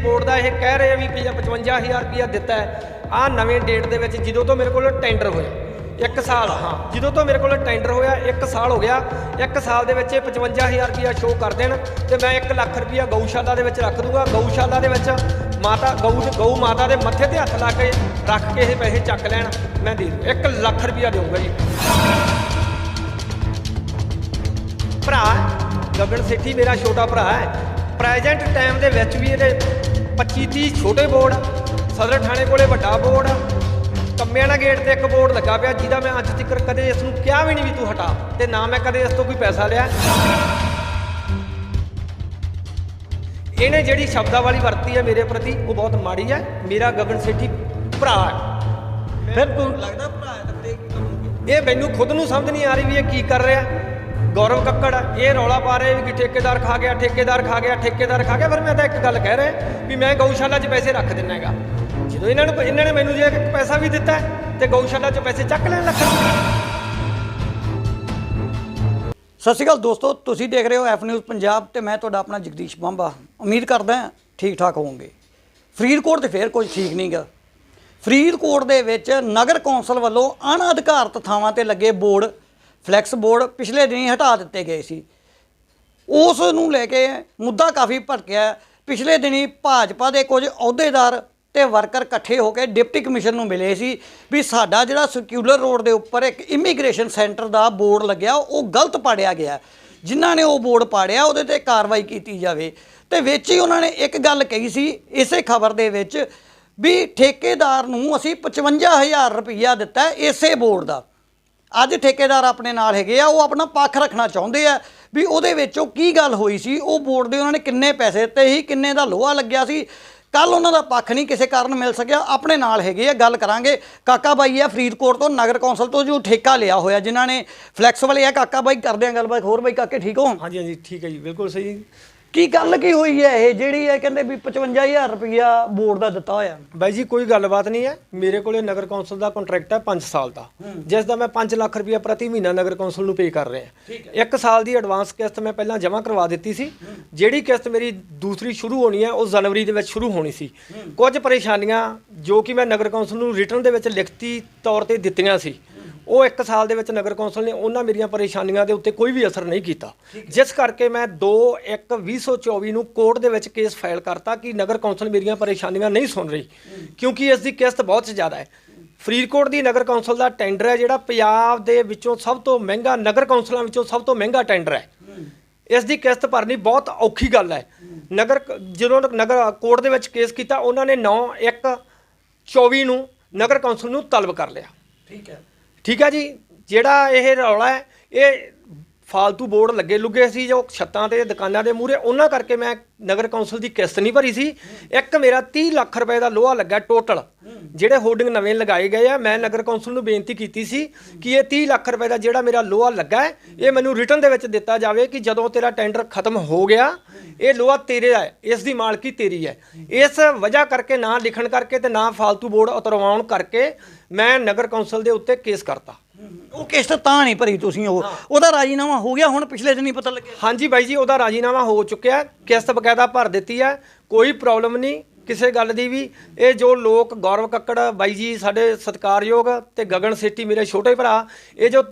Board ਦਾ ਇਹ ਕਹਿ ਰਹੇ ਆ ਵੀ 55000 ਰੁਪਇਆ ਦਿੱਤਾ ਹੈ ਆ ਨਵੇਂ ਡੇਟ ਦੇ ਵਿੱਚ ਜਦੋਂ ਤੋਂ ਮੇਰੇ ਕੋਲ ਟੈਂਡਰ ਹੋਇਆ, ਇੱਕ ਸਾਲ, ਹਾਂ, ਜਦੋਂ ਤੋਂ ਮੇਰੇ ਕੋਲ ਟੈਂਡਰ ਹੋਇਆ, ਇੱਕ ਸਾਲ ਹੋ ਗਿਆ, ਇੱਕ ਸਾਲ ਦੇ ਵਿੱਚ ਇਹ 55000 ਰੁਪਇਆ ਸ਼ੋਅ ਕਰ ਦੇਣ ਤੇ ਮੈਂ 1 ਲੱਖ ਰੁਪਇਆ ਗਊਸ਼ਾਲਾ ਦੇ ਵਿੱਚ ਰੱਖ ਦੂੰਗਾ। ਗਊਸ਼ਾਲਾ ਦੇ ਵਿੱਚ ਮਾਤਾ, ਗਊ ਗਊ ਮਾਤਾ ਦੇ ਮੱਥੇ ਤੇ ਹੱਥ ਲਾ ਕੇ ਰੱਖ ਕੇ ਇਹ ਪੈਸੇ ਚੱਕ ਲੈਣ, ਮੈਂ ਦੇ ਦੂੰ। 1 ਲੱਖ ਰੁਪਇਆ ਦੇਊਂਗਾ ਜੀ। ਭਰਾ, ਗਗਨ ਸੇਠੀ ਮੇਰਾ ਛੋਟਾ ਭਰਾ ਹੈ। ਪ੍ਰੈਜ਼ੈਂਟ ਟਾਈਮ ਦੇ ਵਿੱਚ ਵੀ ਇਹਦੇ 25 30 ਛੋਟੇ ਬੋਰਡ ਸਦਰ ਥਾਣੇ ਕੋਲੇ ਵੱਡਾ ਬੋਰਡ ਕੰਮਿਆਣਾ ਗੇਟ ਤੇ ਇੱਕ ਬੋਰਡ ਲੱਗਾ ਪਿਆ ਜਿਹਦਾ ਮੈਂ ਅੱਜ ਤੱਕ ਕਦੇ ਇਸ ਨੂੰ ਕਿਹਾ ਵੀ ਨਹੀਂ ਵੀ ਤੂੰ ਹਟਾ ਤੇ ਨਾ ਮੈਂ ਕਦੇ ਇਸ ਤੋਂ ਕੋਈ ਪੈਸਾ ਲਿਆ। ਇਹਨੇ ਜਿਹੜੀ ਸ਼ਬਦਾਵਲੀ ਵਰਤੀ ਹੈ ਮੇਰੇ ਪ੍ਰਤੀ ਉਹ ਬਹੁਤ ਮਾੜੀ ਹੈ। ਮੇਰਾ ਗਗਨ ਸੇਠੀ ਭਰਾ ਹੈ। ਫਿਰ ਤੂੰ ਲੱਗਦਾ ਭਰਾ ਹੈ ਤੇ ਇਹ ਮੈਨੂੰ ਖੁਦ ਨੂੰ ਸਮਝ ਨਹੀਂ ਆ ਰਹੀ ਵੀ ਇਹ ਕੀ ਕਰ ਰਿਹਾ। ਗੌਰਵ ਕੱਕੜ ਇਹ ਰੌਲਾ ਪਾ ਰਹੇ ਵੀ ਠੇਕੇਦਾਰ ਖਾ ਗਿਆ ਠੇਕੇਦਾਰ ਖਾ ਗਿਆ ਠੇਕੇਦਾਰ ਖਾ ਗਿਆ। ਫਿਰ ਮੈਂ ਤਾਂ ਇੱਕ ਗੱਲ ਕਹਿ ਰਿਹਾ ਵੀ ਮੈਂ ਗਊਸ਼ਾਲਾ 'ਚ ਪੈਸੇ ਰੱਖ ਦਿੰਨਾ ਹੈਗਾ। ਜਦੋਂ ਇਹਨਾਂ ਨੂੰ ਇਹਨਾਂ ਨੇ ਮੈਨੂੰ ਜੇ ਇੱਕ ਪੈਸਾ ਵੀ ਦਿੱਤਾ ਹੈ, ਤੇ ਗਊਸ਼ਾਲਾ 'ਚ ਪੈਸੇ ਚੱਕ ਲੈਣ ਲੱਗਾ ਸਤਿ ਸ਼੍ਰੀ ਅਕਾਲ ਦੋਸਤੋ ਤੁਸੀਂ ਦੇਖ ਰਹੇ ਹੋ ਐਫ ਨਿਊਜ਼ ਪੰਜਾਬ ਤੇ ਮੈਂ ਤੁਹਾਡਾ ਆਪਣਾ ਜਗਦੀਸ਼ ਬੰਬਾ। ਉਮੀਦ ਕਰਦਾ ਠੀਕ ਠਾਕ ਹੋਵੋਗੇ। ਫਰੀਦਕੋਟ ਤੇ ਫੇਰ ਕੁਝ ਠੀਕ ਨਹੀਂਗਾ ਫਰੀਦਕੋਟ ਦੇ ਵਿੱਚ ਨਗਰ ਕੌਂਸਲ ਵੱਲੋਂ ਅਣਅਧਿਕਾਰਤ ਥਾਵਾਂ ਤੇ ਲੱਗੇ ਬੋਰਡ ਫਲੈਕਸ ਬੋਰਡ ਪਿਛਲੇ ਦਿਨੀ ਹਟਾ ਦਿੱਤੇ ਗਏ ਸੀ। ਉਸ ਨੂੰ ਲੈ ਕੇ ਮੁੱਦਾ ਕਾਫੀ ਭਟਕਿਆ। ਪਿਛਲੇ ਦਿਨੀ ਭਾਜਪਾ ਦੇ ਕੁਝ ਅਹੁਦੇਦਾਰ ਤੇ ਵਰਕਰ ਇਕੱਠੇ ਹੋ ਕੇ ਡਿਪਟੀ ਕਮਿਸ਼ਨ ਨੂੰ ਮਿਲੇ ਸੀ ਵੀ ਸਾਡਾ ਜਿਹੜਾ ਸਰਕੂਲਰ ਰੋਡ ਦੇ ਉੱਪਰ ਇੱਕ ਇਮੀਗ੍ਰੇਸ਼ਨ ਸੈਂਟਰ ਦਾ ਬੋਰਡ ਲੱਗਿਆ, ਉਹ ਗਲਤ ਪਾੜਿਆ ਗਿਆ। ਜਿਨ੍ਹਾਂ ਨੇ ਉਹ ਬੋਰਡ ਪਾੜਿਆ, ਉਹਦੇ ਤੇ ਕਾਰਵਾਈ ਕੀਤੀ ਜਾਵੇ। ਤੇ ਵਿੱਚ ਹੀ ਉਹਨਾਂ ਨੇ ਇੱਕ ਗੱਲ ਕਹੀ ਸੀ, ਇਸੇ ਖਬਰ ਦੇ ਵਿੱਚ ਵੀ ਠੇਕੇਦਾਰ ਨੂੰ ਅਸੀਂ 55000 ਰੁਪਈਆ ਦਿੱਤਾ ਇਸੇ ਬੋਰਡ ਦਾ। ਅੱਜ ਠੇਕੇਦਾਰ ਆਪਣੇ ਨਾਲ ਹੈਗੇ ਆ, ਉਹ ਆਪਣਾ ਪੱਖ ਰੱਖਣਾ ਚਾਹੁੰਦੇ ਆ ਵੀ ਉਹਦੇ ਵਿੱਚੋਂ ਕੀ ਗੱਲ ਹੋਈ ਸੀ, ਉਹ ਬੋਰਡ ਦੇ ਉਹਨਾਂ ਨੇ ਕਿੰਨੇ ਪੈਸੇ ਦਿੱਤੇ ਸੀ, ਕਿੰਨੇ ਦਾ ਲੋਹਾ ਲੱਗਿਆ ਸੀ। ਕੱਲ ਉਹਨਾਂ ਦਾ ਪੱਖ ਨਹੀਂ ਕਿਸੇ ਕਾਰਨ ਮਿਲ ਸਕਿਆ, ਆਪਣੇ ਨਾਲ ਹੈਗੇ ਆ, ਗੱਲ ਕਰਾਂਗੇ। ਕਾਕਾ ਬਾਈ ਆ ਫਰੀਦਕੋਟ ਤੋਂ, ਨਗਰ ਕੌਂਸਲ ਤੋਂ ਜੋ ਠੇਕਾ ਲਿਆ ਹੋਇਆ, ਜਿਨ੍ਹਾਂ ਨੇ ਫਲੈਕਸ ਵਾਲੇ ਆ, ਕਾਕਾ ਬਾਈ ਕਰਦੇ ਆ ਗੱਲਬਾਤ, ਹੋਰ ਬਾਈ ਕਾਕੇ ਠੀਕ ਹੋ? ਹਾਂਜੀ ਹਾਂਜੀ, ਠੀਕ ਹੈ ਜੀ, ਬਿਲਕੁਲ ਸਹੀ। ਕੀ ਗੱਲ ਕੀ ਹੋਈ ਹੈ? ਇਹ ਜਿਹੜੀ ਹੈ ਕਹਿੰਦੇ ਵੀ 55000 ਰੁਪਇਆ ਬੋਰਡ ਦਾ ਦਿੱਤਾ ਹੋਇਆ। ਬਾਈ ਜੀ ਕੋਈ ਗੱਲਬਾਤ ਨਹੀਂ ਹੈ। ਮੇਰੇ ਕੋਲੇ ਨਗਰ ਕੌਂਸਲ ਦਾ ਕੰਟਰੈਕਟ ਹੈ 5 ਸਾਲ ਦਾ। ਜਿਸ ਦਾ ਮੈਂ 5 ਲੱਖ ਰੁਪਇਆ ਪ੍ਰਤੀ ਮਹੀਨਾ ਨਗਰ ਕੌਂਸਲ ਨੂੰ ਪੇ ਕਰ ਰਿਹਾ। ਇੱਕ ਸਾਲ ਦੀ ਐਡਵਾਂਸ ਕਿਸ਼ਤ ਮੈਂ ਪਹਿਲਾਂ ਜਮ੍ਹਾਂ ਕਰਵਾ ਦਿੱਤੀ ਸੀ। ਜਿਹੜੀ ਕਿਸ਼ਤ ਮੇਰੀ ਦੂਸਰੀ ਸ਼ੁਰੂ ਹੋਣੀ ਹੈ ਉਹ ਜਨਵਰੀ ਦੇ ਵਿੱਚ ਸ਼ੁਰੂ ਹੋਣੀ ਸੀ। ਕੁਝ ਪਰੇਸ਼ਾਨੀਆਂ ਜੋ ਕਿ ਮੈਂ ਨਗਰ ਕੌਂਸਲ ਨੂੰ ਰਿਟਰਨ ਦੇ ਵਿੱਚ ਲਿਖਤੀ ਤੌਰ ਤੇ ਦਿੱਤੀਆਂ ਸੀ। ਉਹ ਇੱਕ ਸਾਲ ਦੇ ਵਿੱਚ ਨਗਰ ਕੌਂਸਲ ਨੇ ਉਹਨਾਂ ਮੇਰੀਆਂ ਪਰੇਸ਼ਾਨੀਆਂ ਦੇ ਉੱਤੇ ਕੋਈ ਵੀ ਅਸਰ ਨਹੀਂ ਕੀਤਾ। ਜਿਸ ਕਰਕੇ ਮੈਂ 2/1/2024 ਨੂੰ ਕੋਰਟ ਦੇ ਵਿੱਚ ਕੇਸ ਫਾਈਲ ਕਰਤਾ ਕਿ ਨਗਰ ਕੌਂਸਲ ਮੇਰੀਆਂ ਪਰੇਸ਼ਾਨੀਆਂ ਨਹੀਂ ਸੁਣ ਰਹੀ ਕਿਉਂਕਿ ਇਸ ਦੀ ਕਿਸ਼ਤ ਬਹੁਤ ਜ਼ਿਆਦਾ ਹੈ। ਫਰੀਦਕੋਟ ਦੀ ਨਗਰ ਕੌਂਸਲ ਦਾ ਟੈਂਡਰ ਹੈ ਜਿਹੜਾ ਪੰਜਾਬ ਦੇ ਵਿੱਚੋਂ ਸਭ ਤੋਂ ਮਹਿੰਗਾ ਨਗਰ ਕੌਂਸਲਾਂ ਵਿੱਚੋਂ ਸਭ ਤੋਂ ਮਹਿੰਗਾ ਟੈਂਡਰ ਹੈ। ਇਸ ਦੀ ਕਿਸ਼ਤ ਭਰਨੀ ਬਹੁਤ ਔਖੀ ਗੱਲ ਹੈ। ਨਗਰ ਜਦੋਂ ਨਗਰ ਕੋਰਟ ਦੇ ਵਿੱਚ ਕੇਸ ਕੀਤਾ ਉਹਨਾਂ ਨੇ 9/1/24 ਨੂੰ ਨਗਰ ਕੌਂਸਲ ਨੂੰ ਤਲਬ ਕਰ ਲਿਆ। ਠੀਕ ਹੈ। ਠੀਕ ਆ ਜੀ ਜਿਹੜਾ ਇਹ ਰੌਲਾ ਹੈ ਇਹ ਫਾਲਤੂ ਬੋਰਡ ਲੱਗੇ ਲੁੱਗੇ ਸੀ, ਜੋ ਛੱਤਾਂ ਤੇ, ਦੁਕਾਨਾਂ ਦੇ ਮੂਹਰੇ, ਉਹਨਾਂ ਕਰਕੇ ਮੈਂ ਨਗਰ ਕੌਂਸਲ ਦੀ ਕਿਸ਼ਤ ਨਹੀਂ ਭਰੀ ਸੀ। ਇੱਕ ਮੇਰਾ 30 ਲੱਖ ਰੁਪਏ ਦਾ ਲੋਹਾ ਲੱਗਾ ਟੋਟਲ ਜਿਹੜੇ ਹੋਰਡਿੰਗ ਨਵੇਂ ਲਗਾਏ ਗਏ ਆ, ਮੈਂ ਨਗਰ ਕੌਂਸਲ ਨੂੰ ਬੇਨਤੀ ਕੀਤੀ ਸੀ ਕਿ ਇਹ 30 ਲੱਖ ਰੁਪਏ ਦਾ ਜਿਹੜਾ ਮੇਰਾ ਲੋਹਾ ਲੱਗਾ ਇਹ ਮੈਨੂੰ ਰਿਟਰਨ ਦੇ ਵਿੱਚ ਦਿੱਤਾ ਜਾਵੇ ਕਿ ਜਦੋਂ ਤੇਰਾ ਟੈਂਡਰ ਖਤਮ ਹੋ ਗਿਆ, ਇਹ ਲੋਹਾ ਤੇਰੇ ਦਾ ਇਸ ਦੀ ਮਾਲਕੀ ਤੇਰੀ ਹੈ। ਇਸ ਵਜ੍ਹਾ ਕਰਕੇ, ਨਾ ਲਿਖਣ ਕਰਕੇ ਤੇ ਨਾ ਫਾਲਤੂ ਬੋਰਡ ਉਤਰਵਾਉਣ ਕਰਕੇ ਮੈਂ ਨਗਰ ਕੌਂਸਲ ਦੇ ਉੱਤੇ ਕੇਸ ਕਰਤਾ। ਉਹ ਕਿਸ਼ਤ ਤਾਂ ਨਹੀਂ ਭਰੀ ਤੁਸੀਂ ਉਹ। ਉਹਦਾ ਰਾਜੀਨਾਮਾ ਹੋ ਗਿਆ ਹੁਣ ਪਿਛਲੇ ਦਿਨ ਹੀ ਪਤਾ ਲੱਗਿਆ। ਹਾਂਜੀ ਬਾਈ ਜੀ ਉਹਦਾ ਰਾਜੀਨਾਮਾ ਹੋ ਚੁੱਕਿਆ ਕਿਸ਼ਤ ਬਕਾਇਦਾ ਭਰ ਦਿੱਤੀ ਹੈ। ਕੋਈ ਪ੍ਰੋਬਲਮ ਨਹੀਂ ਕਿਸੇ ਗੱਲ ਦੀ ਵੀ। ਇਹ ਜੋ ਲੋਕ ਗੌਰਵ ਕੱਕੜ ਬਾਈ ਜੀ ਸਾਡੇ ਸਤਿਕਾਰਯੋਗ ਤੇ ਗਗਨ ਸੇਠੀ ਮੇਰੇ ਛੋਟੇ ਭਰਾ ਇਹ ਜੋ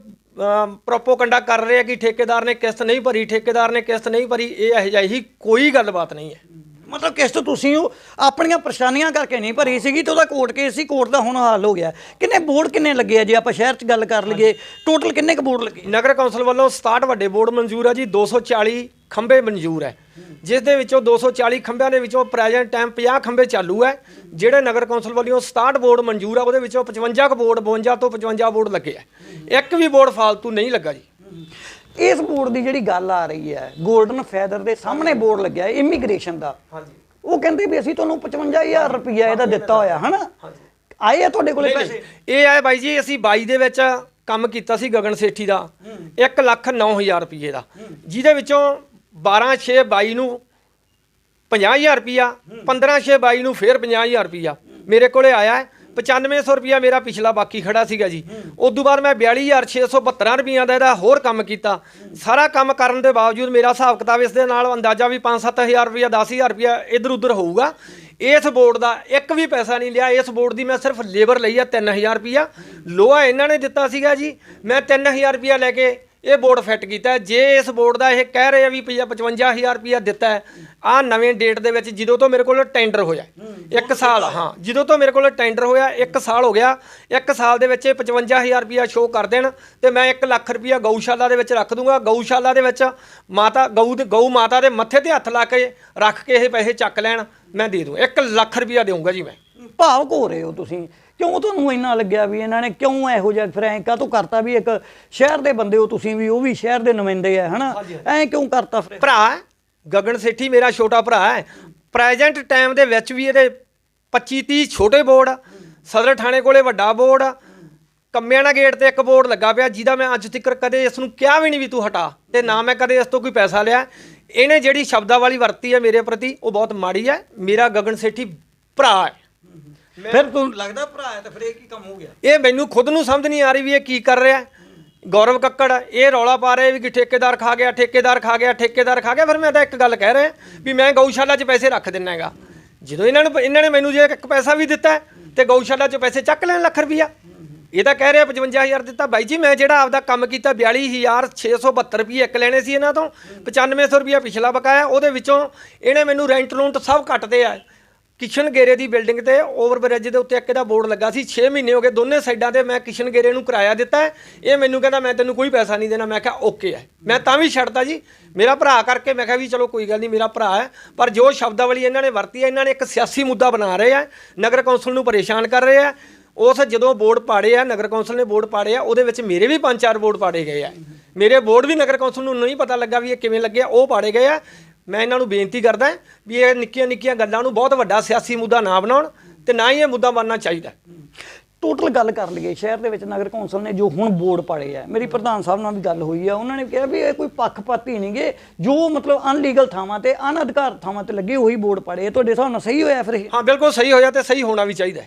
ਪ੍ਰੋਪੋਗੰਡਾ ਕਰ ਰਹੇ ਆ ਕਿ ਠੇਕੇਦਾਰ ਨੇ ਕਿਸ਼ਤ ਨਹੀਂ ਭਰੀ ਠੇਕੇਦਾਰ ਨੇ ਕਿਸ਼ਤ ਨਹੀਂ ਭਰੀ ਇਹ ਇਹੋ ਜਿਹੀ ਕੋਈ ਗੱਲਬਾਤ ਨਹੀਂ ਹੈ। ਮਤਲਬ ਕਿਸ ਤੋਂ ਤੁਸੀਂ ਉਹ ਆਪਣੀਆਂ ਪਰੇਸ਼ਾਨੀਆਂ ਕਰਕੇ ਨਹੀਂ ਭਰੀ ਸੀਗੀ ਤੇ ਉਹਦਾ ਕੋਰਟ ਕੇਸ ਸੀ, ਕੋਰਟ ਦਾ ਹੁਣ ਹਾਲ ਹੋ ਗਿਆ। ਕਿੰਨੇ ਬੋਰਡ ਕਿੰਨੇ ਲੱਗੇ ਆ ਜੇ ਆਪਾਂ ਸ਼ਹਿਰ 'ਚ ਗੱਲ ਕਰ ਲਈਏ? ਟੋਟਲ ਕਿੰਨੇ ਕੁ ਬੋਰਡ ਲੱਗੇ? ਨਗਰ ਕੌਂਸਲ ਵੱਲੋਂ 67 ਵੱਡੇ ਬੋਰਡ ਮਨਜ਼ੂਰ ਆ ਜੀ 240 ਖੰਭੇ ਮਨਜ਼ੂਰ ਹੈ ਜਿਸ ਦੇ ਵਿੱਚੋਂ 240 ਖੰਭਿਆਂ ਦੇ ਵਿੱਚੋਂ ਪ੍ਰੈਜ਼ੈਂਟ ਟਾਈਮ 50 ਖੰਭੇ ਚਾਲੂ ਹੈ ਜਿਹੜੇ ਨਗਰ ਕੌਂਸਲ ਵੱਲੋਂ 67 ਬੋਰਡ ਮਨਜ਼ੂਰ ਆ, ਉਹਦੇ ਵਿੱਚੋਂ 55 ਕੁ ਬੋਰਡ 52 ਤੋਂ 55 ਬੋਰਡ ਲੱਗੇ ਹੈ ਇੱਕ ਵੀ ਬੋਰਡ ਫਾਲਤੂ ਨਹੀਂ ਲੱਗਾ ਜੀ। ਇਸ ਬੋਰਡ ਦੀ ਜਿਹੜੀ ਗੱਲ ਆ ਰਹੀ ਹੈ 골ਡਨ ਫੈਦਰ ਦੇ ਸਾਹਮਣੇ ਬੋਰਡ ਲੱਗਿਆ ਹੈ ਇਮੀਗ੍ਰੇਸ਼ਨ ਦਾ। ਹਾਂਜੀ। ਉਹ ਕਹਿੰਦੇ ਵੀ ਅਸੀਂ ਤੁਹਾਨੂੰ 55000 ਰੁਪਈਆ ਇਹਦਾ ਦਿੱਤਾ ਹੋਇਆ ਹਨਾ? ਆਏ ਆ ਤੁਹਾਡੇ ਕੋਲੇ ਪੈਸੇ? ਇਹ ਆਏ ਬਾਈ ਜੀ ਅਸੀਂ 22 ਦੇ ਵਿੱਚ ਕੰਮ ਕੀਤਾ ਸੀ ਗਗਨ ਸੇਠੀ ਦਾ। 1 ਲੱਖ 9000 ਰੁਪਏ ਦਾ। ਜਿਹਦੇ ਵਿੱਚੋਂ 12 6 22 ਨੂੰ 50000 ਰੁਪਿਆ 15 6 22 ਨੂੰ ਫੇਰ 50000 ਰੁਪਿਆ ਮੇਰੇ ਕੋਲੇ ਆਇਆ ਹੈ। 9500 ਰੁਪਿਆ ਮੇਰਾ ਪਿਛਲਾ ਬਾਕੀ ਖੜਾ ਸੀਗਾ ਜੀ। ਉਸ ਤੋਂ ਬਾਅਦ ਮੈਂ 42672 ਰੁਪਈਆ ਦਾ ਇਹਦਾ ਹੋਰ ਕੰਮ ਕੀਤਾ। ਸਾਰਾ ਕੰਮ ਕਰਨ ਦੇ ਬਾਵਜੂਦ ਮੇਰਾ ਹਿਸਾਬ ਕਿਤਾਬ ਇਸ ਦੇ ਨਾਲ ਅੰਦਾਜ਼ਾ ਵੀ 5-7000 ਰੁਪਈਆ 10000 ਰੁਪਈਆ ਇਧਰ ਉਧਰ ਹੋਊਗਾ। ਇਸ ਬੋਰਡ ਦਾ ਇੱਕ ਵੀ ਪੈਸਾ ਨਹੀਂ ਲਿਆ। ਇਸ ਬੋਰਡ ਦੀ ਮੈਂ ਸਿਰਫ ਲੇਬਰ ਲਈ ਆ 3000 ਰੁਪਈਆ। ਲੋਹਾ ਇਹਨਾਂ ਨੇ ਦਿੱਤਾ ਸੀਗਾ ਜੀ। ਮੈਂ 3000 ਰੁਪਈਆ ਲੈ ਕੇ ਇਹ ਬੋਰਡ ਫਿੱਟ ਕੀਤਾ ਹੈ। ਜੇ ਇਸ ਬੋਰਡ ਦਾ ਇਹ ਕਹਿ ਰਹੇ ਆ ਵੀ ਪਈਆ 55000 ਰੁਪਇਆ ਦਿੱਤਾ ਹੈ ਆ ਨਵੇਂ ਡੇਟ ਦੇ ਵਿੱਚ ਜਦੋਂ ਤੋਂ ਮੇਰੇ ਕੋਲ ਟੈਂਡਰ ਹੋਇਆ ਇੱਕ ਸਾਲ ਹਾਂ ਜਦੋਂ ਤੋਂ ਮੇਰੇ ਕੋਲ ਟੈਂਡਰ ਹੋਇਆ ਇੱਕ ਸਾਲ ਹੋ ਗਿਆ। ਇੱਕ ਸਾਲ ਦੇ ਵਿੱਚ ਇਹ 55000 ਰੁਪਇਆ ਸ਼ੋਅ ਕਰ ਦੇਣ ਤੇ ਮੈਂ 1 ਲੱਖ ਰੁਪਇਆ ਗਊਸ਼ਾਲਾ ਦੇ ਵਿੱਚ ਰੱਖ ਦੂੰਗਾ। ਗਊਸ਼ਾਲਾ ਦੇ ਵਿੱਚ ਮਾਤਾ ਗਊ ਦੇ ਗਊ ਮਾਤਾ ਦੇ ਮੱਥੇ ਤੇ ਹੱਥ ਲਾ ਕੇ ਰੱਖ ਕੇ ਇਹ ਪੈਸੇ ਚੱਕ ਲੈਣ ਮੈਂ ਦੇ ਦੂੰ। 1 ਲੱਖ ਰੁਪਇਆ ਦੇਊਂਗਾ ਜੀ ਮੈਂ। ਭਾਵਕ ਹੋ ਰਹੇ ਹੋ ਤੁਸੀਂ। ਕਿਉਂ ਤੁਹਾਨੂੰ ਇੰਨਾ ਲੱਗਿਆ ਵੀ ਇਹਨਾਂ ਨੇ ਕਿਉਂ ਇਹੋ ਜਿਹਾ ਫਿਰ ਐਂ ਕਾਹਤੋਂ ਕਰਤਾ ਵੀ ਇੱਕ ਸ਼ਹਿਰ ਦੇ ਬੰਦੇ ਹੋ ਤੁਸੀਂ ਵੀ ਉਹ ਵੀ ਸ਼ਹਿਰ ਦੇ ਨੁਮਾਇੰਦੇ ਆ ਹਨਾ? ਐਂ ਕਿਉਂ ਕਰਤਾ ਫਿਰ ਭਰਾ ਗਗਨ ਸੇਠੀ ਮੇਰਾ ਛੋਟਾ ਭਰਾ ਹੈ। ਪ੍ਰੈਜ਼ੈਂਟ ਟਾਈਮ ਦੇ ਵਿੱਚ ਵੀ ਇਹਦੇ 25 30 ਛੋਟੇ ਬੋਰਡ ਸਦਰ ਥਾਣੇ ਕੋਲੇ ਵੱਡਾ ਬੋਰਡ ਆ, ਕੰਮਿਆਣਾ ਗੇਟ ਤੇ ਇੱਕ ਬੋਰਡ ਲੱਗਾ ਪਿਆ ਜਿਹਦਾ ਮੈਂ ਅੱਜ ਤੱਕ ਕਦੇ ਇਸ ਨੂੰ ਕਿਹਾ ਵੀ ਨਹੀਂ ਵੀ ਤੂੰ ਹਟਾ। ਤੇ ਨਾ ਮੈਂ ਕਦੇ ਇਸ ਤੋਂ ਕੋਈ ਪੈਸਾ ਲਿਆ। ਇਹਨੇ ਜਿਹੜੀ ਸ਼ਬਦਾਵਲੀ ਵਰਤੀ ਹੈ ਮੇਰੇ ਪ੍ਰਤੀ ਉਹ ਬਹੁਤ ਮਾੜੀ ਹੈ। ਮੇਰਾ ਗਗਨ ਸੇਠੀ ਭਰਾ ਹੈ। ਫਿਰ ਤੁਹਾਨੂੰ ਲੱਗਦਾ ਭਰਾ ਹੈ ਤਾਂ ਫਿਰ ਇਹ ਕੀ ਕੰਮ ਹੋ ਗਿਆ? ਇਹ ਮੈਨੂੰ ਖੁਦ ਨੂੰ ਸਮਝ ਨਹੀਂ ਆ ਰਹੀ ਵੀ ਇਹ ਕੀ ਕਰ ਰਿਹਾ। ਗੌਰਵ ਕੱਕੜ ਇਹ ਰੌਲਾ ਪਾ ਰਿਹਾ ਵੀ ਕਿ ਠੇਕੇਦਾਰ ਖਾ ਗਿਆ ਠੇਕੇਦਾਰ ਖਾ ਗਿਆ ਠੇਕੇਦਾਰ ਖਾ ਗਿਆ। ਫਿਰ ਮੈਂ ਤਾਂ ਇੱਕ ਗੱਲ ਕਹਿ ਰਿਹਾ ਵੀ ਮੈਂ ਗਊਸ਼ਾਲਾ 'ਚ ਪੈਸੇ ਰੱਖ ਦਿੰਨਾ ਹੈਗਾ। ਜਦੋਂ ਇਹਨਾਂ ਨੂੰ ਇਹਨਾਂ ਨੇ ਮੈਨੂੰ ਜੇ ਇੱਕ ਪੈਸਾ ਵੀ ਦਿੱਤਾ ਤੇ ਗਊਸ਼ਾਲਾ 'ਚ ਪੈਸੇ ਚੱਕ ਲੈਣ ਲੱਖ ਰੁਪਈਆ। ਇਹ ਤਾਂ ਕਹਿ ਰਿਹਾ 55000 ਦਿੱਤਾ। ਬਾਈ ਜੀ ਮੈਂ ਜਿਹੜਾ ਆਪਦਾ ਕੰਮ ਕੀਤਾ 42672 ਰੁਪਏ ਇੱਕ ਲੈਣੇ ਸੀ ਇਹਨਾਂ ਤੋਂ। 9500 ਰੁਪਇਆ ਪਿਛਲਾ ਬਕਾਇਆ। ਉਹਦੇ ਵਿੱਚੋਂ ਇਹਨੇ ਮੈਨੂੰ ਰੈਂਟ ਰੂੰਟ ਸਭ ਕੱਟਦੇ ਆ। ਕਿਸ਼ਨ ਗੇਰੇ ਦੀ ਬਿਲਡਿੰਗ ਤੇ ਓਵਰ ਬ੍ਰਿਜ ਦੇ ਉੱਤੇ ਇੱਕ ਦਾ ਬੋਰਡ ਲੱਗਾ ਸੀ। 6 ਮਹੀਨੇ ਹੋ ਗਏ ਦੋਨੇ ਸਾਈਡਾਂ ਤੇ ਮੈਂ ਕਿਸ਼ਨ ਗੇਰੇ ਨੂੰ ਕਿਰਾਇਆ ਦਿੱਤਾ ਇਹ ਮੈਨੂੰ ਕਹਿੰਦਾ, ਮੈਂ ਤੈਨੂੰ ਕੋਈ ਪੈਸਾ ਨਹੀਂ ਦੇਣਾ। ਮੈਂ ਕਿਹਾ, ਓਕੇ ਹੈ। ਮੈਂ ਤਾਂ ਵੀ ਛੱਡਤਾ ਜੀ। ਮੇਰਾ ਭਰਾ ਕਰਕੇ ਮੈਂ ਕਿਹਾ ਵੀ ਚਲੋ ਕੋਈ ਗੱਲ ਨਹੀਂ, ਮੇਰਾ ਭਰਾ ਹੈ। ਪਰ ਜੋ ਸ਼ਬਦਾਵਲੀ ਇਹਨਾਂ ਨੇ ਵਰਤੀ ਹੈ, ਇਹਨਾਂ ਨੇ ਇੱਕ ਸਿਆਸੀ ਮੁੱਦਾ ਬਣਾ ਰਹੇ ਆ ਨਗਰ ਕੌਂਸਲ ਨੂੰ ਪਰੇਸ਼ਾਨ ਕਰ ਰਹੇ ਆ ਉਸ ਜਦੋਂ ਬੋਰਡ ਪਾੜੇ ਆ ਨਗਰ ਕੌਂਸਲ ਨੇ ਬੋਰਡ ਪਾੜੇ ਆ ਉਹਦੇ ਵਿੱਚ ਮੇਰੇ ਵੀ ਪੰਜ ਚਾਰ ਬੋਰਡ ਪਾੜੇ ਗਏ ਆ ਮੇਰੇ ਬੋਰਡ ਵੀ ਨਗਰ ਕੌਂਸਲ ਨੂੰ ਨਹੀਂ ਪਤਾ ਲੱਗਾ ਵੀ ਇਹ ਕਿਵੇਂ ਲੱਗੇ ਆ ਉਹ ਪਾੜੇ ਗਏ ਆ ਮੈਂ ਇਹਨਾਂ ਨੂੰ ਬੇਨਤੀ ਕਰਦਾ ਵੀ ਇਹ ਨਿੱਕੀਆਂ ਨਿੱਕੀਆਂ ਗੱਲਾਂ ਨੂੰ ਬਹੁਤ ਵੱਡਾ ਸਿਆਸੀ ਮੁੱਦਾ ਨਾ ਬਣਾਉਣ ਤੇ ਨਾ ਹੀ ਇਹ ਮੁੱਦਾ ਬਣਨਾ ਚਾਹੀਦਾ ਟੋਟਲ ਗੱਲ ਕਰ ਲਈਏ ਸ਼ਹਿਰ ਦੇ ਵਿੱਚ ਨਗਰ ਕੌਂਸਲ ਨੇ ਜੋ ਹੁਣ ਬੋਰਡ ਪਾੜੇ ਆ ਮੇਰੀ ਪ੍ਰਧਾਨ ਸਾਹਿਬ ਨਾਲ ਵੀ ਗੱਲ ਹੋਈ ਆ ਉਹਨਾਂ ਨੇ ਕਿਹਾ ਵੀ ਇਹ ਕੋਈ ਪੱਖਪਾਤੀ ਨਹੀਂਗੇ ਜੋ ਮਤਲਬ ਅਨਲੀਗਲ ਥਾਵਾਂ ਤੇ ਅਨਅਧਿਕਾਰ ਥਾਵਾਂ ਤੇ ਲੱਗੇ ਉਹੀ ਬੋਰਡ ਪਾੜੇ। ਤੁਹਾਡੇ ਹਿਸਾਬ ਨਾਲ ਸਹੀ ਹੋਇਆ ਫਿਰ ਇਹ ਹਾਂ ਬਿਲਕੁਲ ਸਹੀ ਹੋਇਆ ਤੇ ਸਹੀ ਹੋਣਾ ਵੀ ਚਾਹੀਦਾ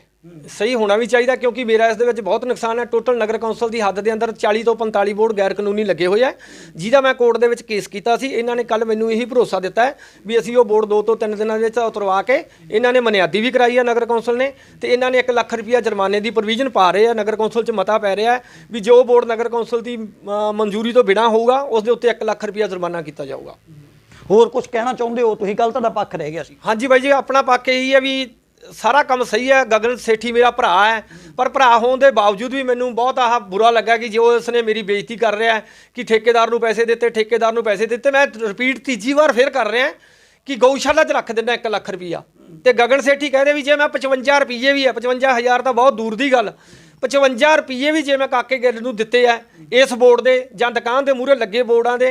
ਸਹੀ ਹੋਣਾ ਵੀ ਚਾਹੀਦਾ ਕਿਉਂਕਿ ਮੇਰਾ ਇਸ ਦੇ ਵਿੱਚ ਬਹੁਤ ਨੁਕਸਾਨ ਹੈ। ਟੋਟਲ ਨਗਰ ਕੌਂਸਲ ਦੀ ਹੱਦ ਦੇ ਅੰਦਰ 40 ਤੋਂ 45 ਬੋਰਡ ਗੈਰ ਕਾਨੂੰਨੀ ਲੱਗੇ ਹੋਏ ਆ। ਜਿਹਦਾ ਮੈਂ ਕੋਰਟ ਦੇ ਵਿੱਚ ਕੇਸ ਕੀਤਾ ਸੀ ਇਹਨਾਂ ਨੇ ਕੱਲ ਮੈਨੂੰ ਇਹੀ ਭਰੋਸਾ ਦਿੱਤਾ ਹੈ ਵੀ ਅਸੀਂ ਉਹ ਬੋਰਡ 2 ਤੋਂ 3 ਦਿਨਾਂ ਦੇ ਵਿੱਚ ਉਤਰਵਾ ਕੇ ਇਹਨਾਂ ਨੇ ਮਨਿਆਦੀ ਵੀ ਕਰਾਈ ਹੈ ਨਗਰ ਕੌਂਸਲ ਨੇ ਤੇ ਇਹਨਾਂ ਨੇ 1 ਲੱਖ ਰੁਪਇਆ ਜੁਰਮਾਨੇ ਦੀ ਪ੍ਰੋਵੀਜ਼ਨ ਪਾ ਰਹੇ ਆ। ਨਗਰ ਕੌਂਸਲ 'ਚ ਮਤਾ ਪੈ ਰਿਹਾ ਵੀ ਜੋ ਬੋਰਡ ਨਗਰ ਕੌਂਸਲ ਦੀ ਮਨਜ਼ੂਰੀ ਤੋਂ ਬਿਨਾਂ ਹੋਊਗਾ ਉਸ ਦੇ ਉੱਤੇ 1 ਲੱਖ ਰੁਪਇਆ ਜੁਰਮਾਨਾ ਕੀਤਾ ਜਾਊਗਾ। ਹੋਰ ਕੁਝ ਕਹਿਣਾ ਚਾਹੁੰਦੇ ਹੋ? ਤੁਸੀਂ ਕੱਲ ਤੁਹਾਡਾ ਪੱਖ ਰਹਿ ਗਿਆ ਸੀ। ਹਾਂਜੀ ਬਾਈ ਜੀ ਆਪਣਾ ਪੱਖ ਇਹੀ ਹੈ ਵੀ ਸਾਰਾ ਕੰਮ ਸਹੀ ਹੈ, ਗਗਨ ਸੇਠੀ ਮੇਰਾ ਭਰਾ ਹੈ, ਪਰ ਭਰਾ ਹੋਣ ਦੇ ਬਾਵਜੂਦ ਵੀ ਮੈਨੂੰ ਬਹੁਤ ਆਹ ਬੁਰਾ ਲੱਗਾ ਕਿ ਜੋ ਉਸਨੇ ਮੇਰੀ ਬੇਇੱਜ਼ਤੀ ਕਰ ਰਿਹਾ ਹੈ, ਕਿ ਠੇਕੇਦਾਰ ਨੂੰ ਪੈਸੇ ਦਿੱਤੇ, ਠੇਕੇਦਾਰ ਨੂੰ ਪੈਸੇ ਦਿੱਤੇ, ਮੈਂ ਰਿਪੀਟ ਤੀਜੀ ਵਾਰ ਫੇਰ ਕਰ ਰਿਹਾ ਕਿ ਗਊਸ਼ਾਲਾ 'ਚ ਰੱਖ ਦਿੰਦਾ 1 ਲੱਖ ਰੁਪਈਆ। ਤੇ ਗਗਨ ਸੇਠੀ ਕਹਦੇ ਵੀ ਜੇ ਮੈਂ 55 ਰੁਪਈਏ ਵੀ ਹੈ 55000 ਤਾਂ ਬਹੁਤ ਦੂਰ ਦੀ ਗੱਲ 55 ਰੁਪਈਏ ਵੀ ਜੇ ਮੈਂ ਕਾਕੇ ਗਿੱਲ ਨੂੰ ਦਿੱਤੇ ਆ ਇਸ ਬੋਰਡ ਦੇ ਜਾਂ ਦੁਕਾਨ ਦੇ ਮੂਹਰੇ ਲੱਗੇ ਬੋਰਡਾਂ ਦੇ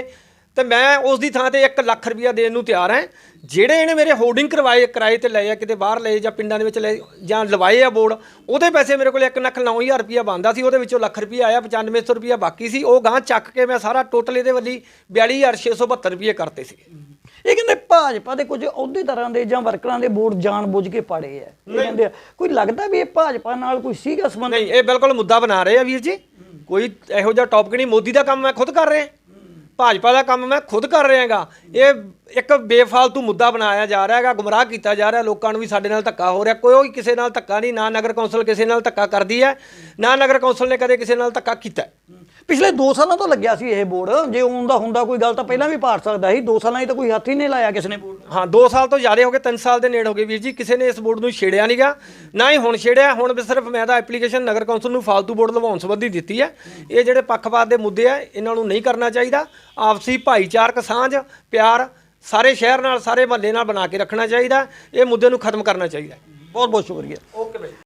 ਤੇ ਮੈਂ ਉਸ ਦੀ ਥਾਂ ਤੇ 1 ਲੱਖ ਰੁਪਇਆ ਦੇਣ ਨੂੰ ਤਿਆਰ ਹਾਂ। ਜਿਹੜੇ ਇਹਨੇ ਮੇਰੇ ਹੋਰਡਿੰਗ ਕਰਵਾਏ ਕਿਰਾਏ ਤੇ ਲਏ ਆ ਕਿਤੇ ਬਾਹਰ ਲਏ ਜਾਂ ਪਿੰਡਾਂ ਦੇ ਵਿੱਚ ਲਏ ਜਾਂ ਲਵਾਏ ਆ ਬੋਰਡ ਉਹਦੇ ਪੈਸੇ ਮੇਰੇ ਕੋਲ 1 ਲੱਖ 9000 ਰੁਪਇਆ ਬਣਦਾ ਸੀ ਉਹਦੇ ਵਿੱਚੋਂ ਲੱਖ ਰੁਪਇਆ ਆਇਆ 9500 ਰੁਪਇਆ ਬਾਕੀ ਸੀ। ਉਹ ਗਾਂ ਚੱਕ ਕੇ ਮੈਂ ਸਾਰਾ ਟੋਟਲ ਇਹਦੇ ਵੱਲੀ 42672 ਰੁਪਏ ਕਰਤੇ ਸੀ। ਇਹ ਕਹਿੰਦੇ ਭਾਜਪਾ ਦੇ ਕੁਝ ਅਹੁਦੇਦਾਰਾਂ ਦੇ ਜਾਂ ਵਰਕਰਾਂ ਦੇ ਬੋਰਡ ਜਾਣ ਬੁੱਝ ਕੇ ਪਾੜੇ ਆ। ਇਹ ਕਹਿੰਦੇ ਆ, ਕੋਈ ਲੱਗਦਾ ਵੀ ਇਹ ਭਾਜਪਾ ਨਾਲ ਕੋਈ ਸੀਗਾ ਸੰਬੰਧ? ਨਹੀਂ ਇਹ ਬਿਲਕੁਲ ਮੁੱਦਾ ਬਣਾ ਰਹੇ ਆ ਵੀਰ ਜੀ। ਕੋਈ ਇਹੋ ਜਿਹਾ ਟੌਪਿਕ ਨਹੀਂ ਮੋਦੀ ਦਾ ਕੰਮ ਮੈਂ ਖੁਦ ਕਰ ਰਿਹਾ। ਭਾਜਪਾ ਦਾ ਕੰਮ ਮੈਂ ਖੁਦ ਕਰ ਰਿਹਾਗਾ। ਇਹ ਇੱਕ ਬੇਫਾਲਤੂ ਮੁੱਦਾ ਬਣਾਇਆ ਜਾ ਰਿਹਾ ਹੈਗਾ, ਗੁੰਮਰਾਹ ਕੀਤਾ ਜਾ ਰਿਹਾ, ਲੋਕਾਂ ਨੂੰ ਵੀ ਸਾਡੇ ਨਾਲ ਧੱਕਾ ਹੋ ਰਿਹਾ। ਕੋਈ ਕਿਸੇ ਨਾਲ ਧੱਕਾ ਨਹੀਂ, ਨਾ ਨਗਰ ਕੌਂਸਲ ਕਿਸੇ ਨਾਲ ਧੱਕਾ ਕਰਦੀ ਹੈ, ਨਾ ਨਗਰ ਕੌਂਸਲ ਨੇ ਕਦੇ ਕਿਸੇ ਨਾਲ ਧੱਕਾ ਕੀਤਾ ਪਿਛਲੇ 2 ਸਾਲਾਂ ਤੋਂ ਲੱਗਿਆ ਸੀ ਇਹ ਬੋਰਡ। ਜੇ ਹੁੰਦਾ ਹੁੰਦਾ ਕੋਈ ਗੱਲ ਤਾਂ ਪਹਿਲਾਂ ਵੀ ਪਾੜ ਸਕਦਾ ਸੀ। 2 ਸਾਲਾਂ 'ਚ ਤਾਂ ਕੋਈ ਹੱਥ ਹੀ ਨਹੀਂ ਲਾਇਆ ਕਿਸੇ ਨੇ ਬੋਰਡ ਹਾਂ 2 ਸਾਲ ਤੋਂ ਜ਼ਿਆਦਾ ਹੋ ਗਏ 3 ਸਾਲ ਦੇ ਨੇੜੇ ਹੋ ਗਏ। ਵੀਰ ਜੀ ਕਿਸੇ ਨੇ ਇਸ ਬੋਰਡ ਨੂੰ ਛੇੜਿਆ ਨਹੀਂਗਾ ਨਾ ਹੀ ਹੁਣ ਛੇੜਿਆ ਹੁਣ ਵੀ ਸਿਰਫ ਮੈਂ ਤਾਂ ਐਪਲੀਕੇਸ਼ਨ ਨਗਰ ਕੌਂਸਲ ਨੂੰ ਫਾਲਤੂ ਬੋਰਡ ਲਵਾਉਣ ਸੰਬੰਧੀ ਦਿੱਤੀ ਹੈ। ਇਹ ਜਿਹੜੇ ਪੱਖਪਾਤ ਦੇ ਮੁੱਦੇ ਆ ਇਹਨਾਂ ਨੂੰ ਨਹੀਂ ਕਰਨਾ ਚਾਹੀਦਾ। ਆਪਸੀ ਭਾਈਚਾਰਕ ਸਾਂਝ ਪਿਆਰ ਸਾਰੇ ਸ਼ਹਿਰ ਨਾਲ ਸਾਰੇ ਮਹੱਲੇ ਨਾਲ ਬਣਾ ਕੇ ਰੱਖਣਾ ਚਾਹੀਦਾ। ਇਹ ਮੁੱਦੇ ਨੂੰ ਖਤਮ ਕਰਨਾ ਚਾਹੀਦਾ। ਬਹੁਤ ਬਹੁਤ ਸ਼ੁਕਰੀਆ। Okay bye.